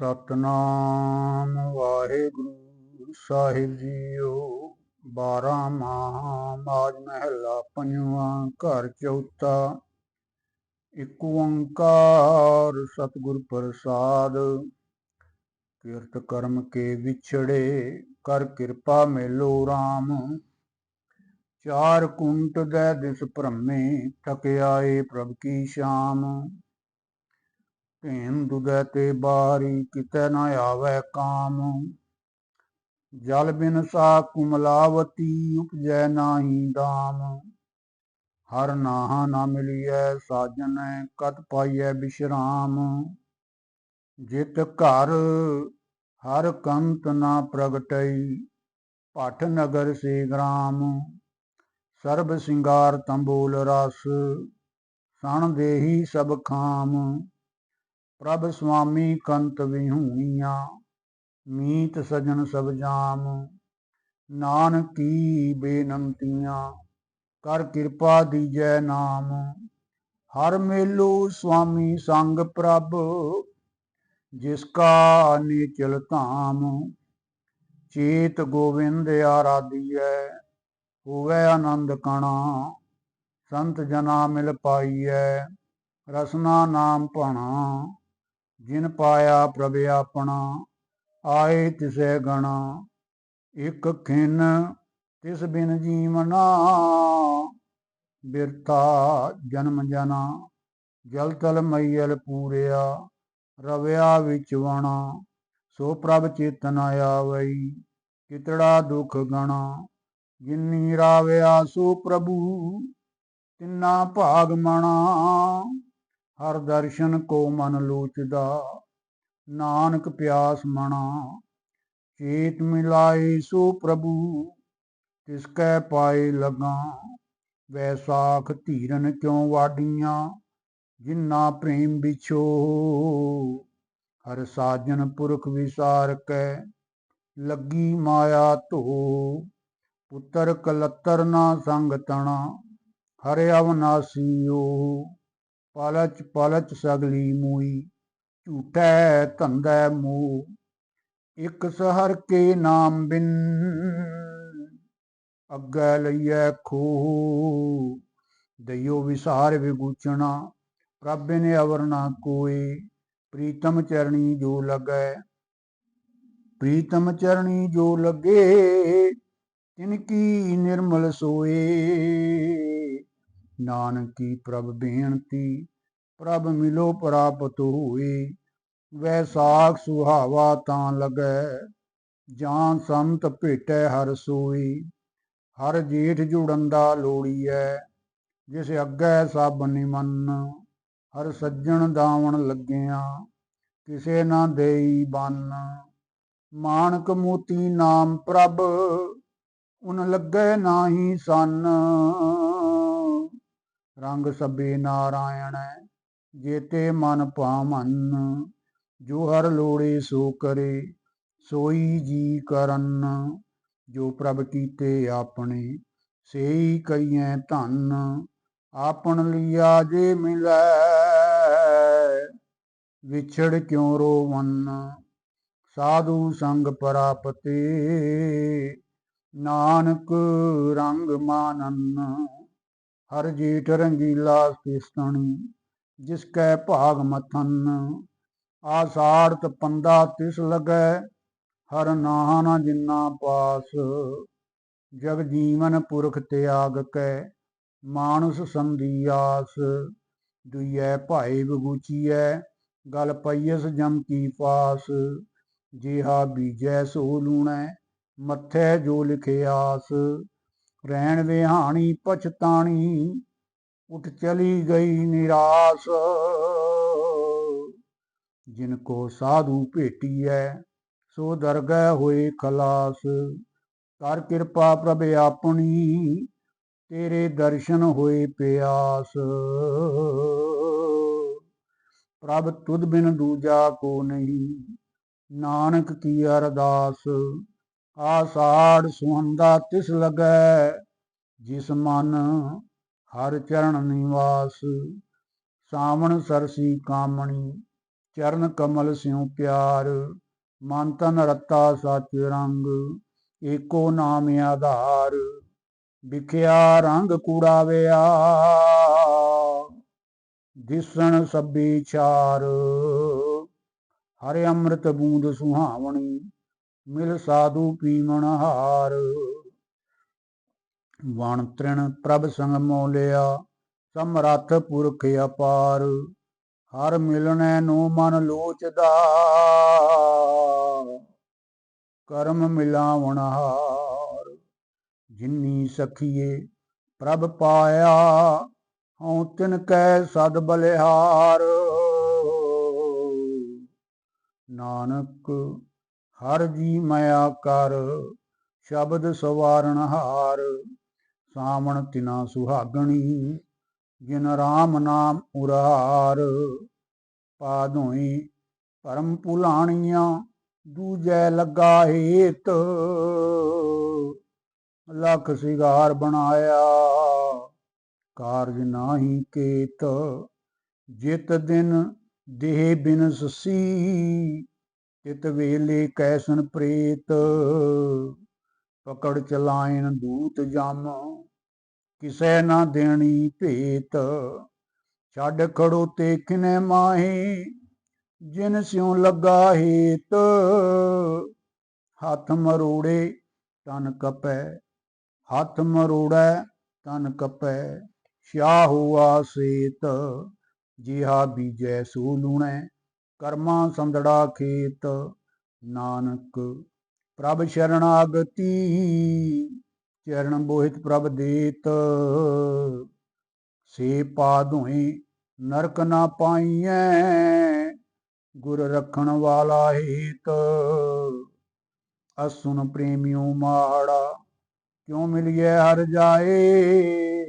Satnam Waheguru Sahib JIO, ਬਾਰਾਂ ਮਾਹ ਮਹਿਲਾ, ਪੰਜਵਾਂ ਘਰ ਚੌਥਾ, ਇੱਕ ਓੰਕਾਰ ਸਤਿਗੁਰ ਪ੍ਰਸਾਦ। ਕਿਰਤ ਕਰਮ ਕੇ ਵਿਛੜੇ, ਕਰ ਕਿਰਪਾ ਮੇਲੋ RAM ਚਾਰ ਕੁੰਟ ਦੇ ਦਿਸ ਭ੍ਰਮੇ ਥਕਿਆਏ ਪ੍ਰਭ ਕੀ ਸ਼ਾਮ। ਧੇਮ ਦੁਦੈ ਤੇ ਬਾਰੀ ਕਿਤੈ ਨਾ ਆਵੈ ਕਾਮ। ਜਲ ਬਿਨ ਸਾ ਕੁਮਲਾਵਤੀ ਉਪਜੈ ਨਾਹੀ ਦਾਮ। ਹਰ ਨਾਹਾ ਨਾ ਮਿਲੀਐ ਸਾਜਨ ਕਤ ਪਾਈਐ ਬਿਸ਼ਰਾਮ। ਜਿਤ ਘਰ, ਹਰ ਕੰਤ ਨਾ ਪ੍ਰਗਟਈ, ਭਟ ਨਗਰ ਸੇ ਗ੍ਰਾਮ। ਸਰਬ ਸਿੰਗਾਰ ਤੰਬੂਲ ਰਸ, ਸਣ ਦੇਹੀ ਸਭ ਖਾਮ। ਪ੍ਰਭ ਸੁਆਮੀ ਕੰਤ ਵਿਹੂਈਆਂ ਮੀਤ ਸਜਣ ਸਭ ਜਾਮ। ਨਾਨਕੀ ਬੇਨੰਤੀਆਂ, ਕਰ ਕਿਰਪਾ ਦੀਜੈ ਨਾਮ। ਹਰ ਮੇਲੋ ਸੁਆਮੀ ਸੰਗ ਪ੍ਰਭ, ਜਿਸ ਕਾ ਨੀਚਲ ਧਾਮ। ਚੇਤ ਗੋਵਿੰਦ ਆਰਾਧੀਐ, ਹੋਵੇ ਆਨੰਦ ਕਣਾ। ਸੰਤ ਜਨਾ ਮਿਲ ਪਾਈਐ, ਰਸਨਾ ਨਾਮ ਭਣਾ ਜਿਨ ਪਾਇਆ ਪ੍ਰਭ ਆਪਣਾ, ਆਏ ਤਿਸੈ ਗਣਾ, ਇਕ ਖਿਨ ਤਿਸ ਬਿਨ ਜੀਵਨਾ ਬਿਰਤਾ ਜਨਮ ਜਨਾ, ਜਲ ਤਲ ਮਈਲ ਪੂਰਿਆ, ਰਵਿਆ ਵਿੱਚ ਵਣਾ। ਸੋ ਪ੍ਰਭ ਚੇਤਨ ਆਵਈ, ਕਿਤੜਾ ਦੁਖ ਗਣਾ। ਜਿਨੀ ਰਾਵਿਆ ਸੋ ਪ੍ਰਭੂ, ਤਿੰਨਾ ਭਾਗ ਮਣਾ। ਹਰ ਦਰਸ਼ਨ ਕੋ ਮਨ ਲੋਚਦਾ, ਨਾਨਕ ਪਿਆਸ ਮਣਾ ਚੇਤ ਮਿਲਾਏ ਸੋ ਪ੍ਰਭੂ, ਤਿਸ ਕੈ ਪਾਏ ਲਗਾ। ਵੈਸਾਖ ਧੀਰਨ ਕਿਉ ਵਾਡੀਆਂ, ਜਿਨਾ ਪ੍ਰੇਮ ਵਿਛੋ। ਹਰ ਸਾਜਨ ਪੁਰਖ ਵਿਸਾਰ ਕੈ ਲੱਗੀ ਮਾਇਆ ਧੋ। ਪੁੱਤਰ ਕਲੱਤਰ ਨਾ ਸੰਗ ਤਣਾ, ਹਰਿ ਅਵਨਾਸੀਓ ਪਲਚ ਪਲਚ ਸਗਲੀ ਮੂਈ, ਝੂਠੈ ਧੰਦੈ ਮੂ ਇਕ ਸਹਰ ਕੇ ਨਾਮ ਬਿਨ ਅੱਗੇ ਲਈਐ ਖੋ ਦਇਓ ਵਿਸਾਰ ਵਿਗੂਚਣਾ ਪ੍ਰਭ ਨੇ ਅਵਰਨਾ ਕੋਏ, ਪ੍ਰੀਤਮ ਚਰਣੀ ਜੋ ਲਗੈ, ਪ੍ਰੀਤਮ ਚਰਣੀ ਜੋ ਲਗੇ, ਤਿਨ ਕੀ ਨਿਰਮਲ ਸੋਏ। ਨਾਨਕੀ ਪ੍ਰਭ ਬੇਨਤੀ, ਪ੍ਰਭ ਮਿਲੋ ਪ੍ਰਾਪਤ ਹੋਏ ਵੈਸਾਖ ਸੁਹਾਵਾ ਤਾਂ ਲਗੈ ਜਾਂ ਸੰਤ ਭੇਟੈ ਹਰ ਸੋਈ ਹਰ ਜੀਠ ਜੁੜਨ ਦਾ ਲੋੜੀਐ, ਜਿਸ ਅੱਗੇ ਸਭ ਨਿਮਨ, ਹਰ ਸੱਜਣ ਦਾਵਣ ਲੱਗਿਆ, ਕਿਸੇ ਨਾ ਦੇਈ ਬੰਨ। ਮਾਨਕ ਮੋਤੀ ਨਾਮ ਪ੍ਰਭ, ਉਨ ਲੱਗੇ ਨਾਹੀ ਸੰਨ। ਰੰਗ ਸਭੇ ਨਾਰਾਇਣ ਜੇਤੇ ਮਨ ਭਾਮਨ, ਜੋ ਹਰ ਲੋੜੇ ਸੋ ਕਰੇ, ਸੋਈ ਜੀ ਕਰਨ, ਜੋ ਪ੍ਰਭ ਕੀਤੇ ਆਪਣੇ, ਸੇਈ ਕਈਐ ਧਨ, ਆਪਣ ਲਿਆ ਜੇ ਮਿਲੈ, ਵਿਛੜ ਕਿਉ ਰੋਵਨ? ਸਾਧੂ ਸੰਗ ਪਰਾਪਤੇ, ਨਾਨਕ ਰੰਗ ਮਾਨਨ ਹਰ ਜੀਠ ਰੰਗੀਲਾ ਤਿਸਤਣੀ ਜਿਸ ਕੈ ਭਾਗ ਮਥਨ ਆਸਾਰ ਤਪੰਦਾ ਤਿਸ ਲਗੈ, ਹਰ ਨਾਹਨ ਜਿਨਾ ਪਾਸ, ਜਗ ਜੀਵਨ ਪੁਰਖ ਤਿਆਗ ਕੈ, ਮਾਨੁਸ ਸੰਦੀ ਆਸ, ਦੁਈਐ ਭਾਈ ਬਗੂਚੀਐ ਗਲ ਪਈਸ ਜਮ ਕੀ ਪਾਸ, ਜਿਹਾ ਬੀਜੈ ਸੋ ਲੂਣੈ, ਮੱਥੇ ਜੋ ਲਿਖਿਆਸ ਰਹਿਣ ਵਿਹਾਣੀ ਪਛਤਾਣੀ ਉਠ ਚਲੀ ਗਈ ਨਿਰਾਸ। ਜਿਨ ਕੋ ਸਾਧੂ ਭੇਟੀਐ, ਸੋ ਦਰਗਹਿ ਹੋਏ ਖਲਾਸ। ਕਰ ਕਿਰਪਾ ਪ੍ਰਭ ਆਪਣੀ, ਤੇਰੇ ਦਰਸ਼ਨ ਹੋਏ ਪਿਆਸ। ਪ੍ਰਭ ਤੁਧ ਬਿਨ ਦੂਜਾ ਕੋ ਨਹੀਂ, ਨਾਨਕ ਕੀ ਅਰਦਾਸ। ਆਸਾੜ ਸੁਹੰਦਾ ਤਿਸ ਲਗੈ, ਜਿਸ ਮਨ ਹਰ ਚਰਨ ਨਿਵਾਸ। ਸਾਵਣ ਸਰਸੀ ਕਾਮਣੀ, ਚਰਨ ਕਮਲ ਸਿਉ ਪਿਆਰ। ਮਨ ਤਨ ਰਤਾ ਸਚ ਰੰਗ, ਏਕੋ ਨਾਮ ਆਧਾਰ। ਵਿਖਿਆ ਰੰਗ ਕੂੜਾਵਿਆ, ਦਿਸਣ ਸਭੀ ਚਾਰ ਹਰਿ ਅੰਮ੍ਰਿਤ ਬੂੰਦ ਸੁਹਾਵਣੀ ਮਿਲ ਸਾਧੂ ਪੀਵਣ ਹਾਰ। ਵਣ ਤ੍ਰਿਣ ਪ੍ਰਭ ਸੰਗ ਮੋਲਿਆ ਸਮਰੱਥ ਪੁਰਖ ਅਪਾਰ। ਹਰ ਮਿਲਣੈ ਨੂੰ ਮਨ ਲੋਚਦਾ। ਕਰਮ ਮਿਲਾਵਣ ਹਾਰ। ਜਿਨੀ ਸਖੀਏ ਪ੍ਰਭ ਪਾਇਆ, ਹਉ ਤਿਨ ਕੈ ਸਦ ਬਲਿਹਾਰ। ਨਾਨਕ ਹਰ ਜੀ ਮਾਇਆ ਕਰ, ਸ਼ਬਦ ਸਵਾਰਣ ਹਾਰ, ਸਾਵਣ ਤਿਨਾ ਸੁਹਾਗਣੀ, ਜਿਨ ਰਾਮ ਨਾਮ ਉਰਾਰ ਪਾਦੋਈ ਪਰਮ ਭੁਲਾਣੀਆਂ ਦੂਜੈ ਲੱਗਾ ਹੇਤ। ਲਖ ਸਿਗਾਰ ਬਣਾਇਆ, ਕਾਰਜ ਨਾਹੀ ਕੇਤ, ਜਿਤ ਦਿਨ ਦੇਹ ਬਿਨ ਸਸੀ ਤਿਤ ਵੇਲੇ ਕੈਸਨ ਪ੍ਰੇਤ, ਪਕੜ ਚਲਾਇਨ ਦੂਤ ਜਮ, ਕਿਸੈ ਨਾ ਦੇਣੀ ਭੇਤ। ਛੱਡ ਖੜੋ ਤੇ ਕਿਨੇ ਮਾਹੀ, ਜਿਨ ਸਿਉ ਲੱਗਾ ਹੇਤ। ਹੱਥ ਮਰੋੜੇ ਤਨ ਕਪੈ, ਹੱਥ ਮਰੋੜੈ ਤਨ ਕਪੈ ਸ਼ਾਹ ਹੁਆ ਸੇਤ। ਜਿਹਾ ਬੀਜੈ ਸੋ ਲੂਣੈ ਕਰਮਾ ਸੰਦੜਾ ਖੇਤ, ਨਾਨਕ, ਪ੍ਰਭ ਸ਼ਰਣਾਗਤੀ, ਚਰਨ ਬੋਹਿਤ ਪ੍ਰਭ ਦੇਤ। ਸੇ ਪਾਧੋਈ ਨਰਕ ਨਾ ਪਾਈਐ, ਗੁਰ ਰਖਣ ਵਾਲਾ ਹੀਤ। ਅਸੁਨ ਪ੍ਰੇਮਿਓ ਮਾੜਾ, ਕਿਉ ਮਿਲਿਐ ਹਰ ਜਾਏ?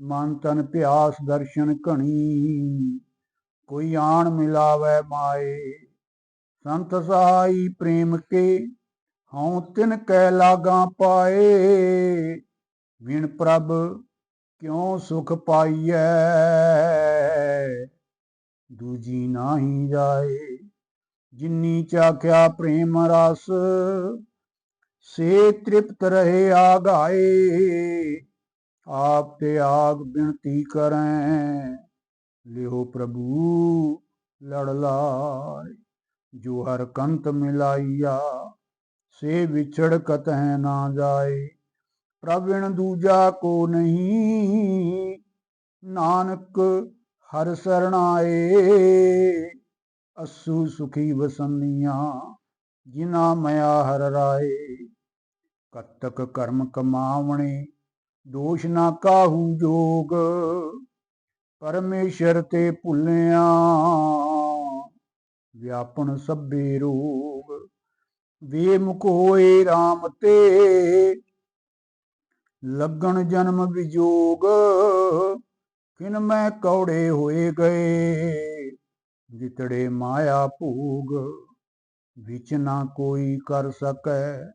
ਮਨ ਤਨ ਪਿਆਸ ਦਰਸ਼ਨ ਘਣੀ ਕੋਈ ਆਣ ਮਿਲਾਵੇ ਮਾਏ। ਸੰਤ ਸਹਾਈ ਪ੍ਰੇਮ ਕੇ ਹਉ ਤਿਨ ਕੈ ਲਾਗਾ ਪਾਏ। ਵਿਣ ਪ੍ਰਭ ਕਿਉ ਸੁਖ ਪਾਈਐ? ਦੂਜੀ ਨਾਹੀ ਜਾਏ। ਜਿਨੀ ਚਾਖਿਆ ਪ੍ਰੇਮ ਰਸ, ਸੇ ਤ੍ਰਿਪਤ ਰਹੇ ਆਗਾਏ। ਆਪ ਤੇ ਆਗ ਬਿਨਤੀ ਕਰੈ। ਲਿਓ ਪ੍ਰਭੂ, ਲੜ ਲਾਇ, ਜੋ ਹਰ ਕੰਤ ਮਿਲਾਈਆ, ਸੇ ਵਿਛੜ ਕਤਹਿ ਨਾ ਜਾਏ। ਪ੍ਰਵਿਣ ਦੂਜਾ ਕੋ ਨਹੀਂ, ਨਾਨਕ ਹਰ ਸਰਣਾਏ। ਅਸੂ ਸੁਖੀ ਵਸੰਨੀਆਂ, ਜਿਨਾ ਮਇਆ ਹਰ ਰਾਏ। ਕਤਕ ਕਰਮ ਕਮਾਵਣੇ, ਦੋਸ਼ ਨਾ ਕਾਹੂ ਜੋਗ। ਪਰਮੇਸ਼ਰ ਤੇ ਭੁੱਲਿਆ। ਵਿਆਪਨ ਸਭੇ ਰੋਗ ਵੇਮੁਖ ਹੋਏ RAM ਤੇ। ਲੱਗਣ ਜਨਮ ਵਿਜੋਗ, ਕਿਨ ਮੈਂ ਕੌੜੇ ਹੋਏ ਗਏ। ਜਿਤੜੇ ਮਾਇਆ ਭੂਗ, ਵਿਚ ਨਾ ਕੋਈ ਕਰ ਸਕੈ।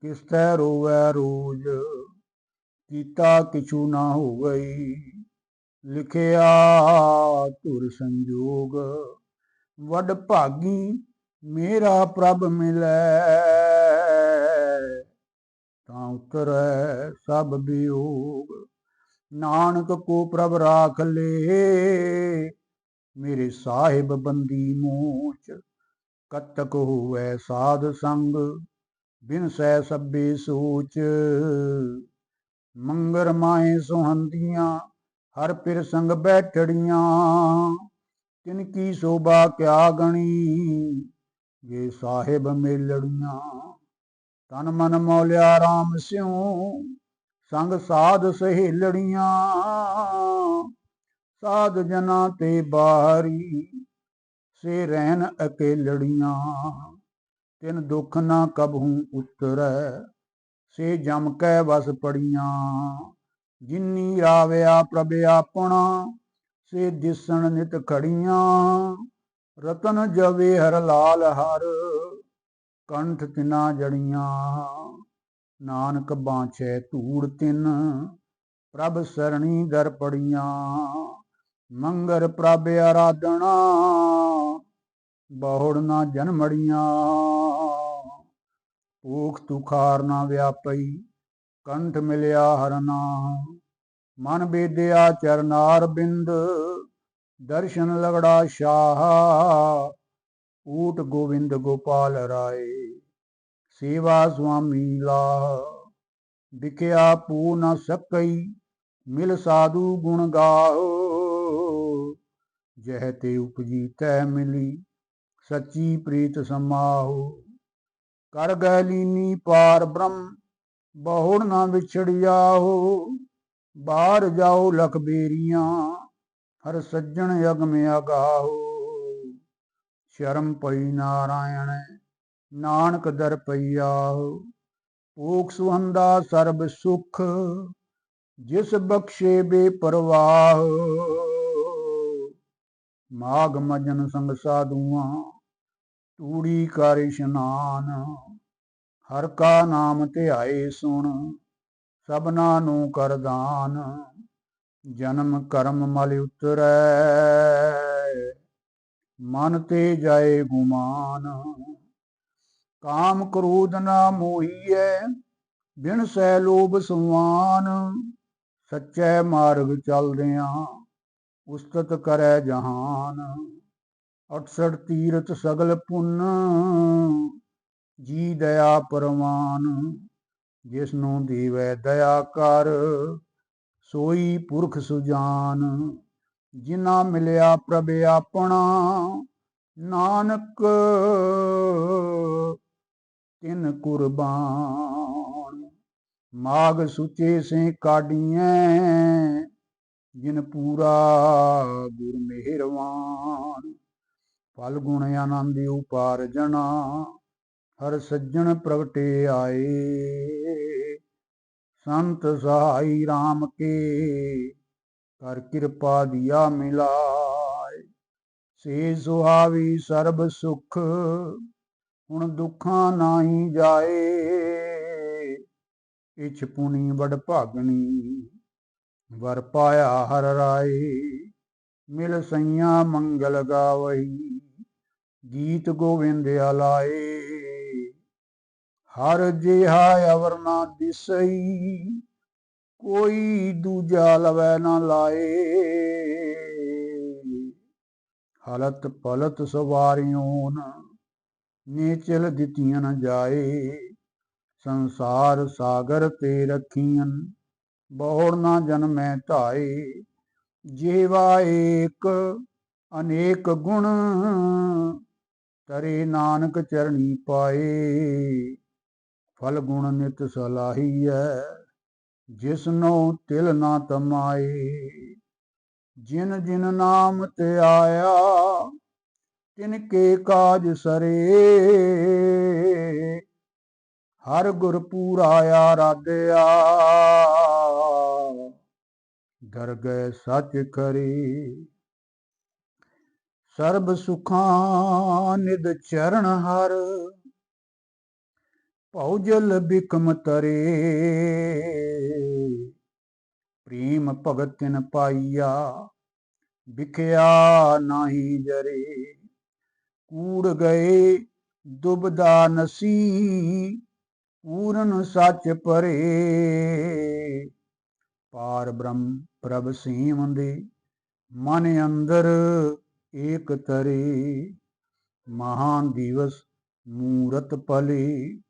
ਕਿਸ ਤੈ ਰੋਵੈ ਰੋਜ, ਕੀਤਾ ਕਿਛੂ ਨਾ ਹੋ ਗਈ ਲਿਖਿਆ ਧੁਰ ਸੰਜੋਗ, ਵੱਡ ਭਾਗੀ ਮੇਰਾ ਪ੍ਰਭ ਮਿਲੈ। ਤਾਂ ਉਤਰੈ ਸਭ ਵਿਯੋਗ ਨਾਨਕ ਕੋ ਪ੍ਰਭ ਰਾਖ ਲੇ। ਮੇਰੇ ਸਾਹਿਬ ਬੰਦੀ ਮੋਚ ਕਤਕ ਹੋਵੇ ਸਾਧ ਸੰਗ, ਬਿਨ ਸੈ ਸਭੇ ਸੋਚ। ਮੰਗਰ ਮਾਏ ਸੁਹੰਦੀਆਂ ਹਰ ਪਿਰ ਸੰਗ ਬੈਠੜੀਆਂ। ਤਿਨ ਕੀ ਸੋਭਾ ਕਿਆ ਗਣੀ, ਜੇ ਸਾਹਿਬ ਮੇਲੜੀਆਂ। ਤਨ ਮਨ ਮੌਲਿਆ RAM ਸਿਉ, ਸੰਗ ਸਾਧ ਸਹੇਲੜੀਆਂ। ਸਾਧ ਜਨਾ ਤੇ ਬਾਹਰੀ ਸੇ ਰਹਿਨ ਅਕੇਲੜੀਆਂ। ਤਿਨ ਦੁੱਖ ਨਾ ਕਬਹੂ ਉਤਰੈ, ਸੇ ਜਮ ਕੈ ਵਸ ਪੜੀਆਂ। ਜਿਨੀ ਰਾਵਿਆ ਪ੍ਰਭ ਆਪਣਾ, ਸੇ ਦਿਸਣ ਨਿਤ ਖੜੀਆਂ। ਰਤਨ ਜਵੇ ਹਰ ਲਾਲ ਹਰ, ਕੰਠ ਤਿਨਾ ਜੜੀਆਂ। ਨਾਨਕ ਬਾਛੈ ਧੂੜ ਤਿਨ, ਪ੍ਰਭ ਸਰਣੀ ਦਰ ਪੜੀਆਂ। ਮੰਗਰ ਪ੍ਰਭ ਆਰਾਧਣਾ ਬਹੁੜ ਨਾ ਜਨਮੜੀਆਂ ਭੂਖ ਤੁਖਾਰ ਨਾ ਵਿਆਪਈ ਕੰਠ ਮਿਲਿਆ ਹਰਨਾ। ਮਨ ਬੇਦਿਆ ਚਰਨਾਰ ਬਿੰਦ। ਦਰਸ਼ਨ ਲਗੜਾ ਸ਼ਾਹ। ਊਟ ਗੋਵਿੰਦ ਗੋਪਾਲ ਰਾਏ। ਸੇਵਾ ਸੁਆਮੀ ਲਾਹ। ਵਿਖਿਆ ਪੂ ਨ ਸਕਈ। ਮਿਲ ਸਾਧੂ ਗੁਣ ਗਾਓ ਜਹ ਤੇ ਉਪਜੀ ਤੈ ਮਿਲੀ। ਸੱਚੀ ਪ੍ਰੀਤ ਸਮਾਹੋ। ਕਰ ਗੈ ਲੀਨੀ ਪਾਰ ਬ੍ਰਹਮ। ਬਹੁੜ ਨਾ ਵਿਛੜਿਆ ਹੋ ਬਾਹਰ ਜਾਓ ਲਖਬੇਰੀਆਂ, ਹਰ ਸੱਜਣ ਅਗਮ ਅਗਾਹੋ। ਸ਼ਰਮ ਪਈ ਨਾਰਾਇਣ, ਨਾਨਕ ਦਰ ਪਈਆ ਭੂਖ ਸੁਹੰਦਾ ਸਰਬ ਸੁਖ, ਜਿਸ ਬਖਸ਼ੇ ਬੇਪਰਵਾਹ। ਮਾਗ ਮਜਨ ਸੰਗ ਸਾਧੂਆਂ, ਤੂੜੀ ਕਰ ਇਸ਼ਨਾਨ। ਹਰ ਕਾ ਨਾਮ ਧਿਆਏ ਸੁਣ, ਸਭਨਾ ਨੂੰ ਕਰਦਾਨ ਜਨਮ ਕਰਮ ਮਲ ਉਤਰੈ। ਮਨ ਤੇ ਜਾਏ ਗੁਮਾਨ, ਕਾਮ ਕ੍ਰੋਧ ਨਾ ਮੋਹੀਐ, ਬਿਨ ਸੈ ਲੋਭ ਸੁਵਾਨ। ਸੱਚੇ ਮਾਰਗ ਚਲਦਿਆਂ ਉਸਤਤ ਕਰੈ ਜਹਾਨ 68 ਤੀਰਥ ਸਗਲ ਪੁੰਨ। ਜੀ ਦਇਆ ਪਰਵਾਨ ਜਿਸ ਨੂੰ ਦੀਵੈ ਦਇਆ ਕਰ, ਸੋਈ ਪੁਰਖ ਸੁਜਾਨ ਜਿਨਾ ਮਿਲਿਆ ਪ੍ਰਭ ਆਪਣਾ, ਨਾਨਕ ਤਿਨ ਕੁਰਬਾਨ। ਮਾਗ ਸੁਚੇ ਸੇ ਕਾਢੀਐ, ਜਿਨ ਪੂਰਾ ਗੁਰ ਮਿਹਰਵਾਨ। ਫਲ ਗੁਣ ਆਨੰਦ ਉਪਾਰਜਣਾ ਹਰ ਸੱਜਣ ਪ੍ਰਗਟੇ ਆਏ। ਸੰਤ ਸਹਾਈ RAM ਕੇ ਕਰ ਕਿਰਪਾ ਦਿਆ ਮਿਲਾਏ। ਸੇ ਸੁਹਾਵੀ ਸਰਬ ਸੁਖ, ਹੁਣ ਦੁੱਖਾਂ ਨਾਹੀ ਜਾਏ। ਇਛ ਪੁਨੀ ਵਡ ਭਾਗਣੀ, ਵਰ ਪਾਇਆ ਹਰ ਰਾਏ। ਮਿਲ ਸਈਆ ਮੰਗਲ ਗਾਵਈ, ਗੀਤ ਗੋਵਿੰਦ ਆਲਾਏ। ਹਰ ਜਿਹਾ ਅਵਰ ਨਾ ਦਿਸਈ, ਕੋਈ ਦੂਜਾ ਲਵੈ ਨਾ ਲਾਏ। ਹਲਤ ਪਲਤ ਸਵਾਰਿਓਨ ਨੇਚਲ ਦਿੱਤੀਆਂ ਨ ਜਾਏ। ਸੰਸਾਰ ਸਾਗਰ ਤੇ ਰੱਖੀਆਂ, ਬਹੁੜ ਨਾ ਜਨਮੈ ਧਾਏ। ਜੀਵਾ ਏਕ, ਅਨੇਕ ਗੁਣ, ਤਰੇ ਨਾਨਕ ਚਰਣੀ ਪਾਏ। ਫਲ ਗੁਣ ਨਿਤ ਸਲਾਹੀਐ, ਜਿਸਨੋ ਤਿਲ ਨਾ ਤਮਾਏ। ਜਿਨ ਜਿਨ ਨਾਮ ਤੇ ਆਇਆ, ਤਿਨ ਕੇ ਕਾਜ ਸਰੇ। ਹਰ ਗੁਰ ਪੂਰਾ ਆਰਾਧਿਆ ਦਰਗਹਿ ਸੱਚ ਖਰੀ। ਸਰਬ ਸੁਖਾਂ ਨਿਦ ਚਰਨ ਹਰ ਭਉ ਜਲ ਬਿਕਮ ਤਰੇ। ਪ੍ਰੇਮ ਭਗਤ ਤਿਨ ਪਾਈਆ, ਵਿਖਿਆ ਨਾਹੀ ਜਰੇ। ਕੂੜ ਗਏ, ਦੁਬਦਾ ਨਸੀ, ਪੂਰਨ ਸੱਚ ਪਰੇ। ਪਾਰ ਬ੍ਰਹਮ ਪ੍ਰਭ ਸੀਮ ਦੇ ਮਨ ਅੰਦਰ ਏਕ ਤਰੇ। ਮਹਾਨ ਦਿਵਸ ਮੂਰਤ ਪਲੇ।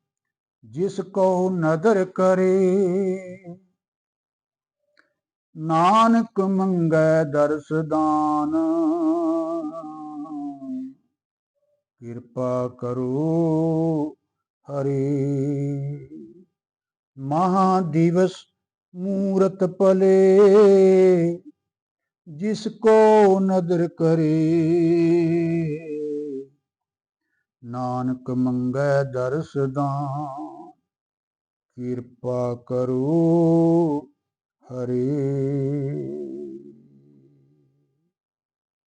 ਜਿਸ ਕੋ ਨਦਰ ਕਰੇ। ਨਾਨਕ ਮੰਗੈ ਦਰਸ ਦਾਨ। ਕਿਰਪਾ ਕਰੋ ਹਰੇ। ਮਹਾ ਦਿਵਸ ਮੂਰਤ ਪਲੇ। ਜਿਸ ਕੋ ਨਦਰ ਕਰੇ। ਨਾਨਕ ਮੰਗੈ ਦਰਸਦਾ ਕਿਰਪਾ ਕਰੋ ਹਰੇ।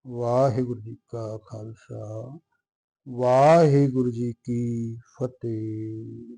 ਵਾਹਿਗੁਰੂ ਜੀ ਕਾ ਖਾਲਸਾ ਵਾਹਿਗੁਰੂ ਜੀ ਕੀ ਫਤਿਹ।